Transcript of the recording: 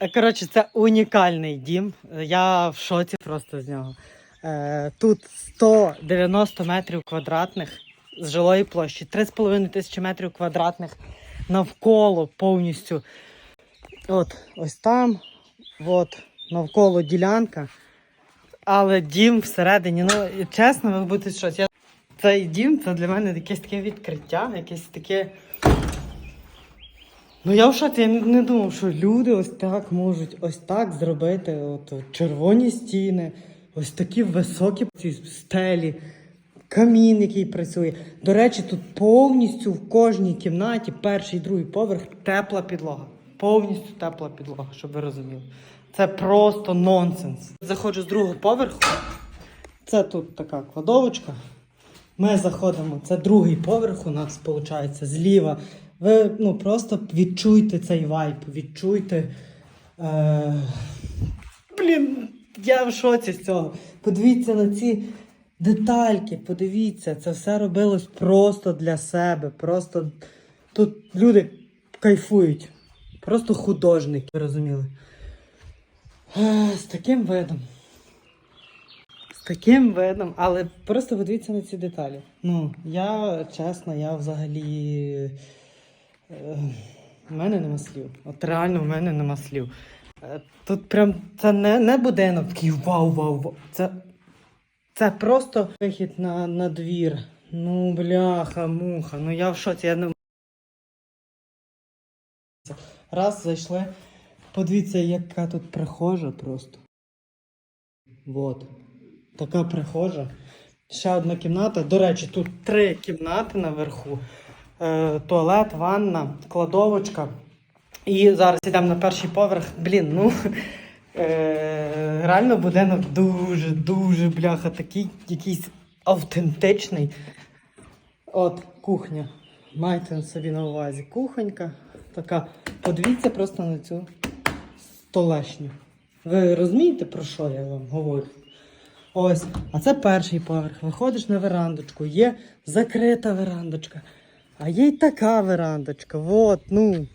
Е, коротше, це унікальний дім. Я в шоці просто з нього. Е, тут 190 метрів квадратних з жилої площі, 3,5 тисячі метрів квадратних навколо повністю. От, ось там, от, навколо ділянка. Але дім всередині, ну чесно, ви будете щось. Я... Цей дім це для мене якесь таке відкриття, якесь таке. Ну я в шоці, я не, думав, що люди ось так можуть ось так зробити. От червоні стіни, ось такі високі ці стелі, камін, який працює. До речі, тут повністю в кожній кімнаті, перший, другий поверх, тепла підлога. Повністю тепла підлога, щоб ви розуміли. Це просто нонсенс. Заходжу з другого поверху. Це тут така кладовочка. Ми заходимо, це другий поверх у нас виходить, зліва. Ви ну, просто відчуйте цей вайб, відчуйте. Е... Блін, я в шоці з цього. Подивіться на ці детальки, подивіться, це все робилось просто для себе. Просто тут люди кайфують. Просто художники, розуміли. Е, З таким видом. З таким видом, але просто подивіться на ці деталі. Ну, я чесно, я взагалі. В мене нема слів. От реально в мене нема слів. Е, Тут прям це не, не будинок такий вау, вау, вау. Це, це просто вихід на, на двір. Ну, бляха, муха. Ну я в шоці, я не. Раз зайшли. Подивіться, яка тут прихожа просто. Вот. Така прихожа. Ще одна кімната. До речі, тут три кімнати наверху. Е, туалет, ванна, кладовочка. І зараз йдемо на перший поверх. Блін, ну е, реально будинок дуже, дуже бляха, такий якийсь автентичний. От, кухня. Майте собі на увазі. Кухонька. Така. Подивіться просто на цю столешню. Ви розумієте, про що я вам говорю? Ось, а це перший поверх. Виходиш на верандочку, є закрита верандочка. А є й така верандочка. Вот, ну.